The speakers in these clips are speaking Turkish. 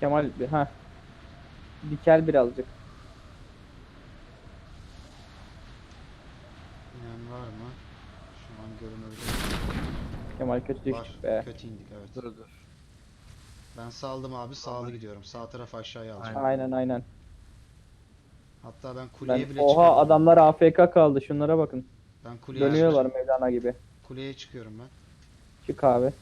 Kemal bir ha. Dikel birazcık. İnen var mı? Şu an görünürde Kemal kötü düştük be. Kötü indik evet. Dur dur. Ben saldım abi sağlı gidiyorum. Sağ taraf aşağıya alacağım. Aynen. Aynen aynen. Hatta ben kuleye Ben, bile oha çıkıyorum. adamlar AFK kaldı. Şunlara bakın. Ben kuleye Dönüyorlar Mevlana gibi. Kuleye çıkıyorum ben. Çık abi.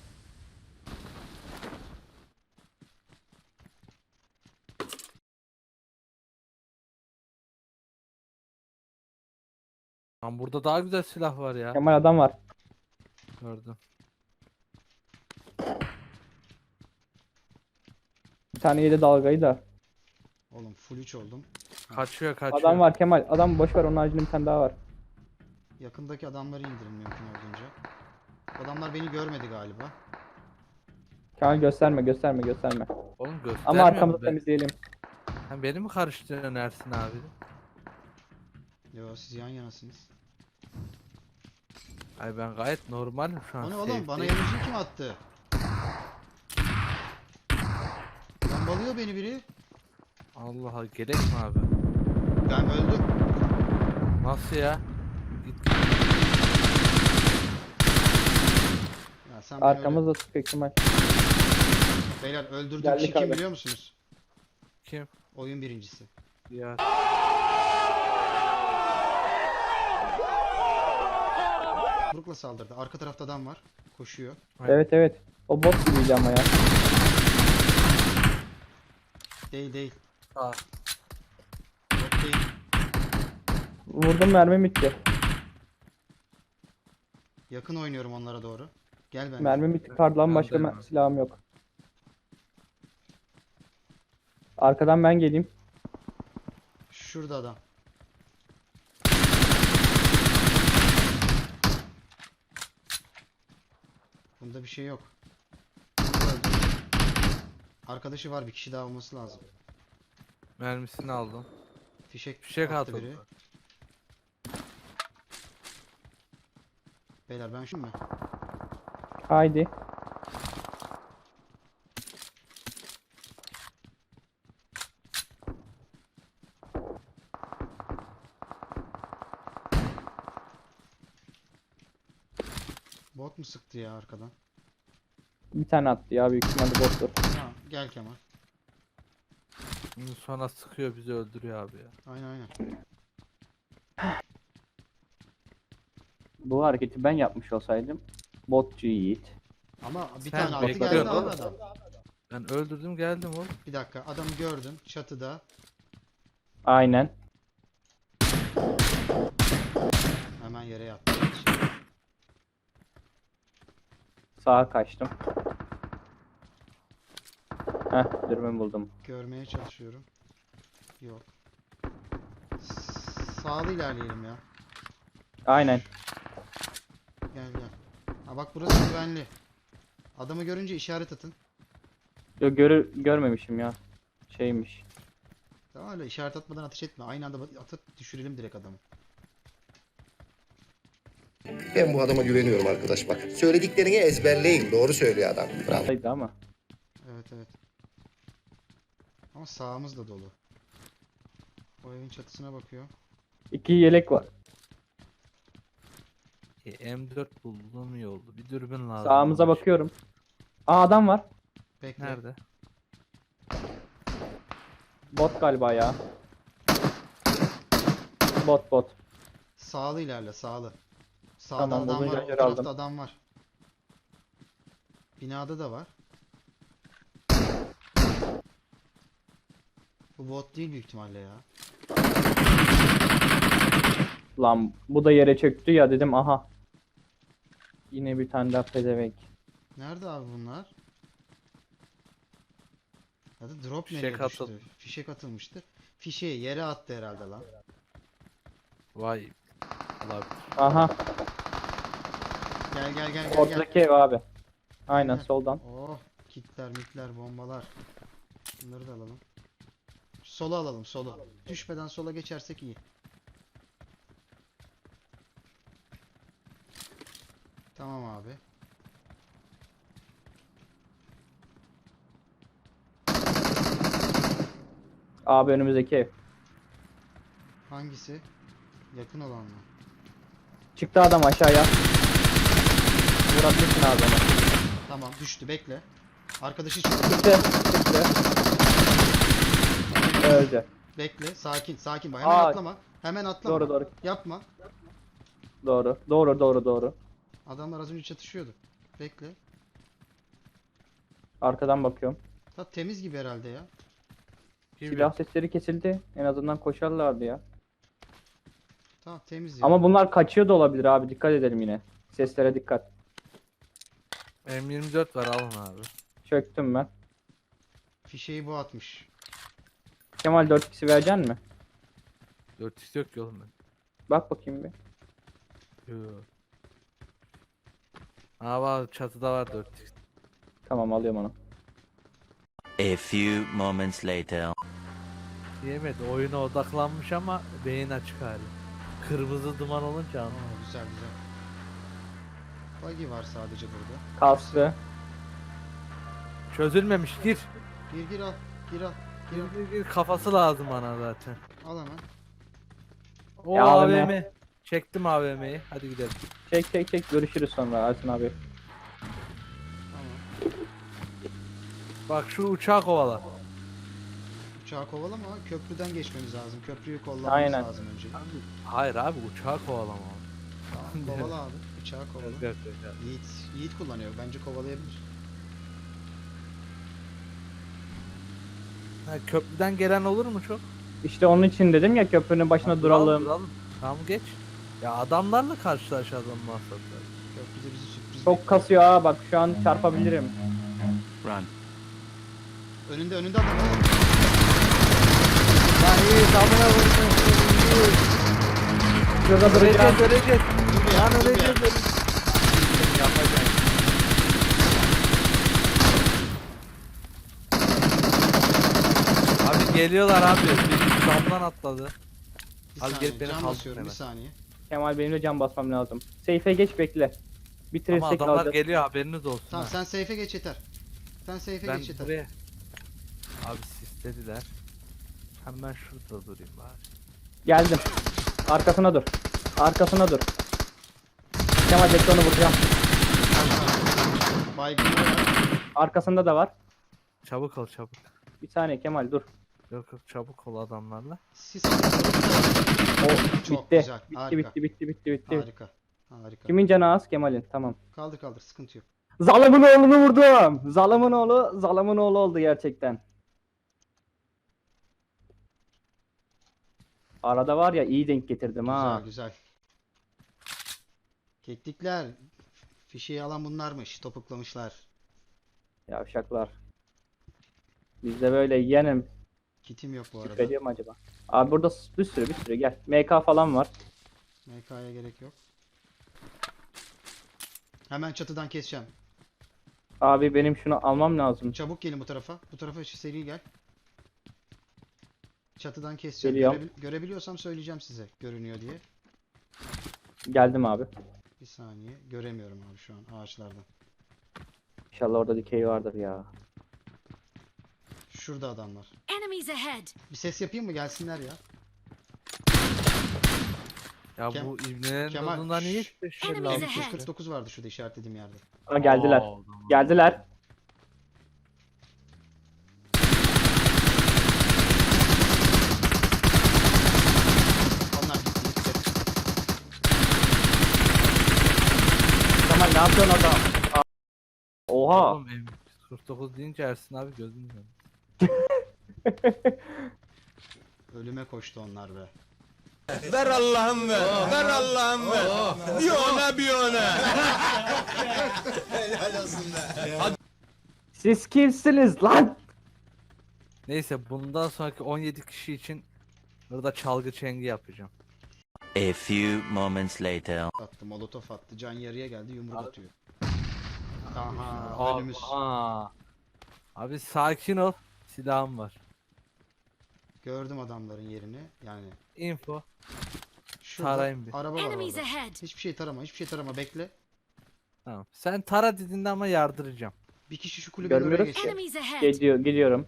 Lan burada daha güzel silah var ya. Kemal adam var. Gördüm. Bir tane yedi dalgayı da. Oğlum full 3 oldum. Kaçıyor kaçıyor. Adam var Kemal. Adam boş ver onun haricinde bir tane daha var. Yakındaki adamları indirin mümkün olduğunca. Adamlar beni görmedi galiba. Kemal gösterme gösterme gösterme. Oğlum göstermiyor Ama arkamızı temizleyelim. Sen beni mi karıştırıyorsun Ersin abi? Yo siz yan yanasınız. Ay ben gayet normalim şu an. O ne oğlum bana safe'deyim. yanıcı kim attı? Bombalıyor beni biri. Allah Allah gerek mi abi? Ben öldüm. Nasıl ya? Git. Ya sen beni öyle- Arkamızda sıkıyor Kemal. Beyler öldürdüğüm Geldik kişi kim abi. biliyor musunuz? Kim? Oyun birincisi. Ya. Burukla saldırdı. Arka tarafta adam var. Koşuyor. Evet evet. O bot gibiydi ama ya. Değil değil. Aa, Yok değil. Vurdum mermi bitti. Yakın oynuyorum onlara doğru. Gel ben. Mermi bitti. Kardan başka mer- silahım yok. Arkadan ben geleyim. Şurada adam. Bunda bir şey yok. Arkadaşı var bir kişi daha olması lazım. mermisini aldım. Fişek, Fişek attı atıldı. biri. Beyler ben şu mu? Haydi. Bot mu sıktı ya arkadan? Bir tane attı ya büyük ihtimalle bottur. Ha, gel Kemal. Bunun sonra sıkıyor bizi öldürüyor abi ya. Aynen aynen. Bu hareketi ben yapmış olsaydım botçu yiğit. Ama bir Sen tane attı bekliyorsun geldi oğlum. adam. Ben öldürdüm geldim oğlum. Bir dakika adamı gördüm çatıda. Aynen. Hemen yere yattı. Sağa kaçtım. Heh dürbün buldum. Görmeye çalışıyorum. Yok. Sağlı ilerleyelim ya. Aynen. Gel gel. Ha bak burası güvenli. Adamı görünce işaret atın. Yo, görü görmemişim ya. Şeymiş. Tamam öyle işaret atmadan ateş etme. Aynı anda atıp düşürelim direkt adamı. Ben bu adama güveniyorum arkadaş bak. Söylediklerini ezberleyin. Doğru söylüyor adam. Bravo. Ama. Evet evet. Ama sağımız da dolu. O evin çatısına bakıyor. İki yelek var. E, M4 buldum oldu. Bir dürbün lazım. Sağımıza olmuş. bakıyorum. Aa adam var. Bekle. Nerede? Bot galiba ya. Bot bot. Sağlı ilerle sağlı. Sağda Tamam, adam uzun var. O şarjör tarafta aldım. adam var. Binada da var. Bu bot değil büyük ihtimalle ya. Lan bu da yere çöktü ya dedim aha. Yine bir tane daha pezevenk. Nerede abi bunlar? Ya da drop Fişek nereye düştü? atıl- Fişek atılmıştı. Fişeği yere attı herhalde lan. Vay. Olabilir. Aha Gel gel gel gel gel. ortadaki ev abi. Aynen Aynen. soldan. Oh kitler mitler bombalar. Bunları da alalım. Sola alalım solu. Düşmeden sola geçersek iyi. Tamam abi. Abi önümüzdeki ev. Hangisi? Yakın olan mı? Çıktı adam aşağıya. Vurabilirsin abi onu. Tamam düştü bekle. Arkadaşı çıktı. Çıktı. Çıktı. Öldü. Bekle sakin sakin bak hemen Aa, atlama. Hemen atlama. Doğru doğru. Yapma. Doğru. Doğru doğru doğru. Adamlar az önce çatışıyordu. Bekle. Arkadan bakıyorum. Ta temiz gibi herhalde ya. Silah sesleri kesildi. En azından koşarlardı ya. Tamam temiz ya. Ama bunlar kaçıyor da olabilir abi. Dikkat edelim yine. Seslere dikkat. M24 var alın abi. Çöktüm ben. Fişeyi bu atmış. Kemal 4x'i vereceksin mi? 4x yok ki oğlum ben. Bak bakayım bir. Yo. Aa var çatıda var 4x. Tamam alıyorum onu. A few moments later. Yemedi oyuna odaklanmış ama beyin açık hali. Kırmızı duman olunca anlamadım. Aa, güzel güzel. Buggy var sadece burada. Kaslı. Çözülmemiş gir. Gir gir al. Gir al. Gir gir kafası lazım bana zaten. Al hemen. O Ya AVM. AVM. Çektim AVM'yi. Hadi gidelim. Çek çek çek. Görüşürüz sonra Ersin abi. Tamam. Bak şu uçağı kovala. Uçağı kovalama. Köprüden geçmemiz lazım. Köprüyü kollamamız Aynen. lazım önce. Hayır abi uçağı kovalama. Tamam kovala abi. Uçağı kovala. Yiğit, Yiğit kullanıyor. Bence kovalayabilir. Ha, köprüden gelen olur mu çok? İşte onun için dedim ya köprünün başına Ha, duralım, duralım. Tamam geç. Ya adamlarla karşılaşalım maksatlar. Köprüde bizi sürpriz Çok bekliyor. kasıyor ha bak şu an çarpabilirim. Run. Önünde önünde adam. var. Lan iyi tamına vursun. Şurada duracağım. Öleceğiz öleceğiz. Ya, Lan ya. öleceğiz öleceğiz. Yapacağım. Abi geliyorlar abi. Biri damdan atladı. Bir Abi saniye, gelip beni can kaldır basıyorum bir hemen. saniye. Kemal benim de can basmam lazım. Seyfe geç bekle. Ama Bitirirsek adamlar alacağız. geliyor haberiniz olsun. Tamam ha. sen safe'e geç yeter. Sen safe'e ben geç yeter. buraya... Abi sislediler. Hemen şurada durayım bari. Geldim. Arkasına dur. Arkasına dur. Kemal bekle onu vuracağım. Baygın. Arkasında da var. Çabuk ol çabuk. Bir saniye Kemal dur. Yok yok çabuk ol adamlarla. Sis atıyor. O Çok bitti. güzel, Bitti, harika. bitti bitti bitti bitti. Harika. Harika. Kimin canı az? Kemal'in. Tamam. Kaldır kaldır sıkıntı yok. Zalımın oğlunu vurdum. Zalımın oğlu, zalımın oğlu oldu gerçekten. Arada var ya iyi denk getirdim ha. Güzel güzel. Keklikler. Fişeyi alan bunlarmış. Topuklamışlar. Yavşaklar. Bizde böyle yenim. Kitim yok bu arada. Mu acaba? Abi burada bir sürü bir sürü gel. MK falan var. MK'ya gerek yok. Hemen çatıdan keseceğim. Abi benim şunu almam lazım. Çabuk gelin bu tarafa. Bu tarafa şu seri gel. Çatıdan keseceğim. Geliyorum. Görebil- görebiliyorsam söyleyeceğim size. Görünüyor diye. Geldim abi. Bir saniye. Göremiyorum abi şu an ağaçlardan. İnşallah orada dikey vardır ya. Şurada adamlar. Enemies ahead! Bir ses yapayım mı? Gelsinler ya. Ya Kem- bu ibnelerin Kemal, niye şşş. işte şöyle Enemies almış? ahead. 49 vardı şurada işaretlediğim yerde. Aa, geldiler. Geldiler. Onlar gitti gitti. Kemal ne yapıyorsun adam? Aa. Oha. Oğlum benim 49 deyince Ersin abi gözüm döndü. Ölüme koştu onlar be. Ver Allah'ım ver. Ver Allah'ım ver. Bir ona bir ona. Siz kimsiniz lan? Neyse bundan sonraki 17 kişi için burada çalgı çengi yapacağım. A few moments later. Attı molotof attı. Can yarıya geldi yumruk atıyor. Aha Abi, önümüz. aa. Abi sakin ol. Silahım var. Gördüm adamların yerini. Yani Info. şurada Tarayın bir. araba var Enemies orada. ahead! Hiçbir şey tarama, hiçbir şey tarama. Bekle. Tamam. Sen tara dediğinde ama yardıracağım. Bir kişi şu oraya Görmüyoruz geçti. ki. Enemies ahead! Gidiyor, gidiyorum.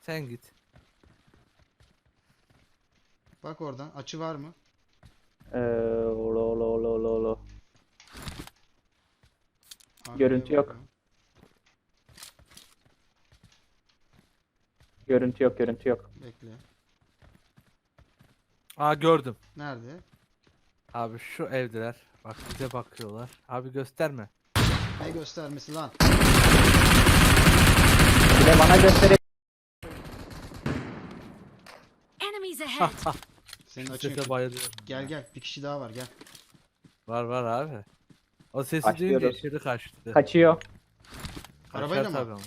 Sen git. Bak oradan. Açı var mı? Ee, olo olo olo olo olo. Arkaya Görüntü yok. bakıyorum. Görüntü yok görüntü yok. Bekle. Aa gördüm. Nerede? Abi şu evdeler. Bak bize bakıyorlar. Abi gösterme. Ne göstermesi lan? Bir de bana göstere Enemies ahead! Senin açın Sese yok. bayılıyorum. Gel gel. Bir kişi daha var gel. Var var abi. O sesi Başlıyoruz. duyunca içeri kaçtı. kaçıyor. Kaçar Arabayla mı? tabii ama.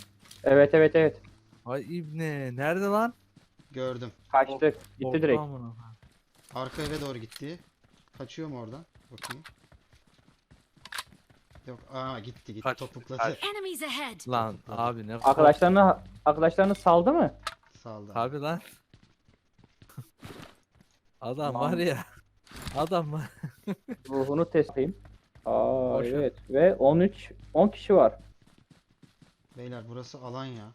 Evet evet evet. Ay ibne. Nerede lan? Gördüm. Kaçtı. Gitti Korktu direkt. Arka eve doğru gitti. Kaçıyor mu oradan? Bakayım. Yok. Aa gitti gitti. Kaç- Topukladı. kaç. Enemies ahead! Lan abi ne Arkadaşlarını arkadaşlarını saldı mı? Saldı. Abi lan. Adam Lan. var ya. Adam var. Ruhunu testleyeyim. Aa Boş ver. evet ve 13 10 kişi var. Beyler burası alan ya.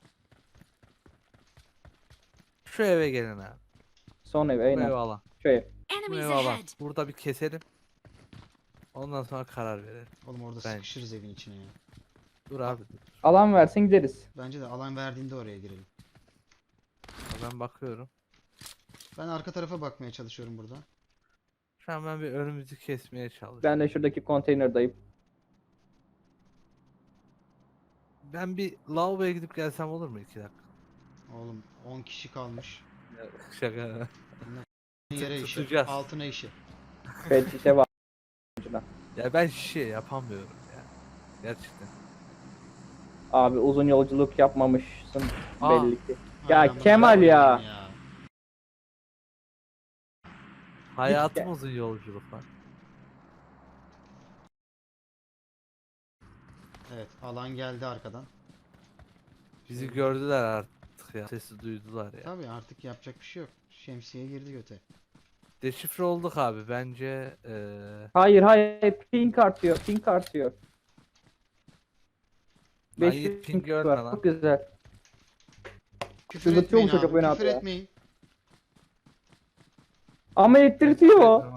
Şu eve gelin abi. Son ev aynen. ev alan. Şu ev. Enemies ahead! Burada bir keselim. Ondan sonra karar verelim. Oğlum orada Ben- sıkışırız evin içine ya. Dur abi dur. Alan versin gideriz. Bence de alan verdiğinde oraya girelim. Ben bakıyorum. Ben arka tarafa bakmaya çalışıyorum burada. Şu an ben bir önümüzü kesmeye çalışıyorum. Ben de şuradaki konteynerdayım. Ben bir lavaboya gidip gelsem olur mu 2 dakika? Oğlum 10 kişi kalmış. Şaka. Yere işi. tutacağız. Altına işi. Evet şişe var. Ya ben şey yapamıyorum ya. Gerçekten. Abi uzun yolculuk yapmamışsın Aa. belli ki. Ya amına Kemal koyayım ya. Hayatım uzun yolculuk var. Evet alan geldi arkadan. Bizi gördüler artık ya. Sesi duydular ya. Tabii artık yapacak bir şey yok. Şemsiye girdi göte. Deşifre olduk abi. Bence eee Hayır hayır pink artıyor pink artıyor. Lan 500 git ping pink görme var. lan. Çok güzel. Küfür Sızlatıyor etmeyin mu çocuk abi. beni Küfür abi ya? etmeyin. Ama ettirtiyor.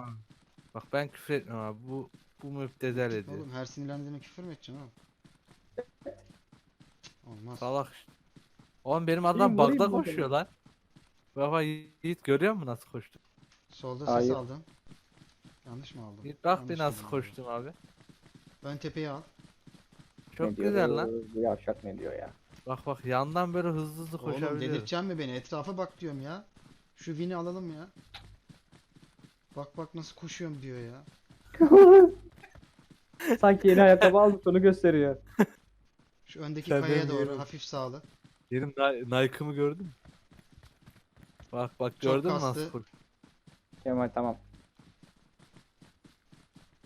Bak ben küfür etmem abi. Bu bu müptezel ediyor. Oğlum her sinirlendiğime küfür mü edeceksin oğlum? Olmaz. Salak işte. Oğlum benim adam vurayım bagda mı koşuyor lan. Baba Yiğit görüyor musun nasıl koştu? Solda ses Hayır. aldım. Yanlış mı aldım? Yiğit bak bir Yanlış nasıl aldım. koştum abi. Ön tepeyi al. Çok Ne diyor güzel lan. Yavşak ne diyor ya. Bak bak yandan böyle hızlı hızlı Oğlum koşabiliyor. delirteceksin mi beni? Etrafa bak diyorum ya. Şu win'i alalım ya. Bak bak nasıl koşuyorum diyor ya. Sanki yeni ayakkabı aldık onu gösteriyor. Şu öndeki Sen kayaya benim doğru yerim- hafif sağlı. Benim Ni- Nike'ımı gördün mü? Bak bak Çok gördün mü kastı. nasıl koştu? Kemal tamam.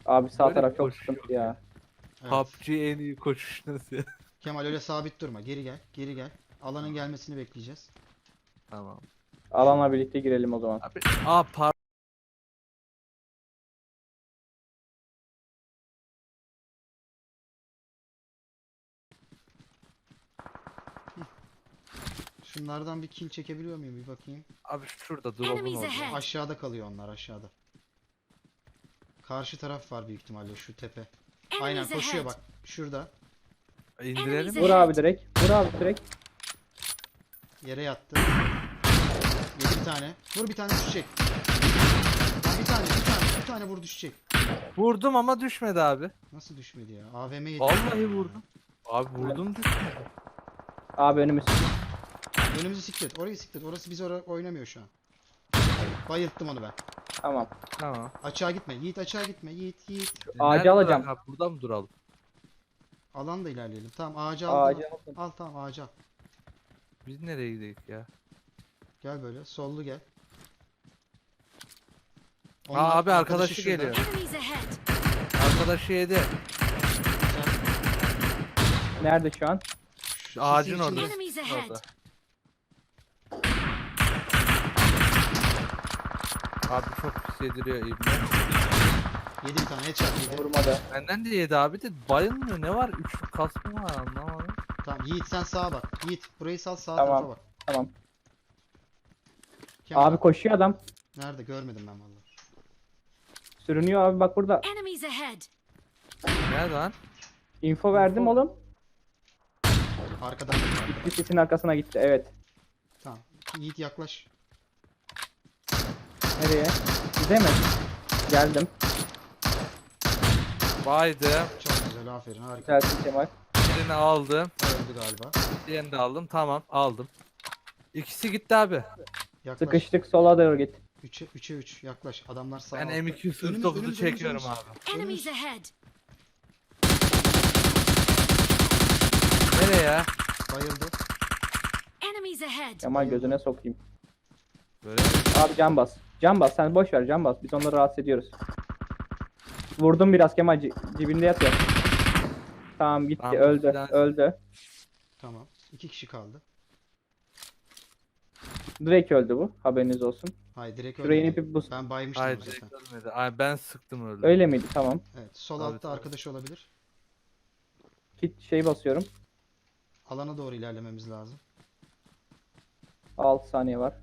Abi sağ Böyle taraf bir çok sıkıntı ya. Evet. PUBG en iyi koşuş nasıl ya? Kemal öyle sabit durma. Geri gel. Geri gel. Alanın gelmesini bekleyeceğiz. Tamam. Alanla birlikte girelim o zaman. Abi, aa par Şunlardan bir kill çekebiliyor muyum bir bakayım. abi şurada drop'un Enemies orada. ahead! Aşağıda kalıyor onlar aşağıda. Karşı taraf var büyük ihtimalle şu tepe. Aynen Enemies koşuyor ahead! bak. Şurada. İndirelim mi? Vur abi direkt. Vur abi direkt. Yere yattı. Yedi bir tane. Vur bir tane düşecek. Lan bir tane, bir tane, bir tane vur düşecek. Vurdum ama düşmedi abi. Nasıl düşmedi ya? AVM yedi. Vallahi vurdum. Abi vurdum düşmedi. Abi önümüz. Önümüzü siklet. Orayı siklet. Orası biz oraya oynamıyor şu an. Bayılttım onu ben. Tamam. Tamam. Açığa gitme. Yiğit açığa gitme. Yiğit, Yiğit. Ağacı Nerede alacağım. abi? Burada mı duralım? Alan da ilerleyelim. Tamam ağacı al. Ağacı aldım. Al tamam ağacı al. Biz nereye gidelim ya? Gel böyle. Sollu gel. Aa abi arkadaşı şurada. geliyor. Arkadaşı yedi. Nerede şu an? Şu Ağacın orada. Orada. Abi çok pis yediriyor İbni. Yedi bir tane headshot yedi. Vurmadı. Benden de yedi abi de bayılmıyor. Ne var? Üçlü kas mı var anlamadım. Tamam Yiğit sen sağa bak. Yiğit burayı sal sağ Tamam. tarafa bak. Tamam. Kemal Abi koşuyor adam. Nerede görmedim ben vallahi. Sürünüyor abi bak burada. Enemies ahead! Nerede lan? Info verdim oğlum. Arkadan. Bir sisin arkasına gitti. Evet. Tamam. Yiğit yaklaş. Nereye? Bize mi? Geldim. Baydım. Çok güzel aferin harika. Gelsin Kemal. Birini aldım. Öldü galiba. Diğerini de aldım. Tamam aldım. İkisi gitti abi. Yaklaş. Sıkıştık sola doğru git. 3'e 3'e 3 yaklaş. Adamlar sağ Ben M249'u önümüz, çekiyorum önümüz. abi. Enemies ahead! Nereye ya? Bayıldı. Enemies ahead! Kemal gözüne sokayım. Böyle. Abi can bas. Can bas sen boş ver can bas. Biz onları rahatsız ediyoruz. Vurdum biraz Kemal ci- dibinde yatıyor. Tamam gitti Tamam, öldü biraz- öldü. Tamam. 2 kişi kaldı. Direkt öldü bu haberiniz olsun. Hayır direkt Şuraya ölmedi. inip bir buz. Ben baymıştım Hayır zaten. direkt ölmedi. Ay ben sıktım öyle. Öyle miydi tamam. Evet. Sol Tabii, altta tabii. arkadaş olabilir. Kit şey basıyorum. Alana doğru ilerlememiz lazım. 6 saniye var.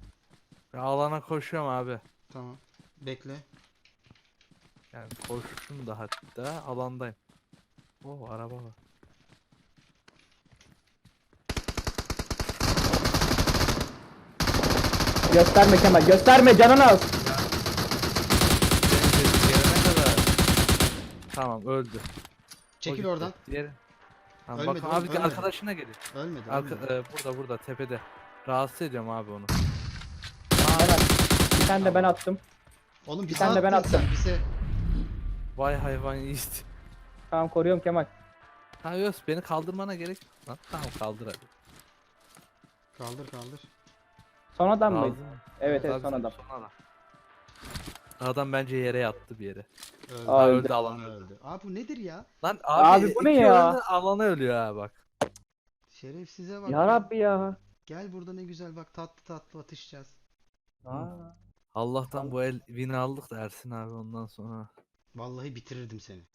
Ben alana koşuyorum abi. Tamam. Bekle. Yani koştum da hatta alandayım. Oo araba var. Gösterme Kemal gösterme canını. Benim gelene kadar. Tamam öldü. O Çekil gitti. oradan. Diğeri. Tamam, Ölmedi, bak abi ölmedi. arkadaşına geliyor. Ölmedi. Arka, ölmedi. e, burada burada tepede. Rahatsız ediyorum abi onu. Tane de ben attım. Oğlum bir tane de ben attım. Bize. Vay hayvan yiğit. Tamam koruyorum Kemal. Ha Yos beni kaldırmana gerek yok lan. Tamam kaldır hadi. Kaldır kaldır. Son adam mıydı? Evet evet Tabii, son adam. son adam. Adam bence yere yattı bir yere. Öldü. Aa, öldü, öldü. alan öldü. Abi bu nedir ya? Lan abi, Abi bu ne iki ya? öldü, alana ölüyor ha bak. Şerefsize bak. Ya Rabbi ya. Gel burada ne güzel bak tatlı tatlı atışacağız. Aa. Allah'tan bu el win aldık da Ersin abi ondan sonra. Vallahi bitirirdim seni.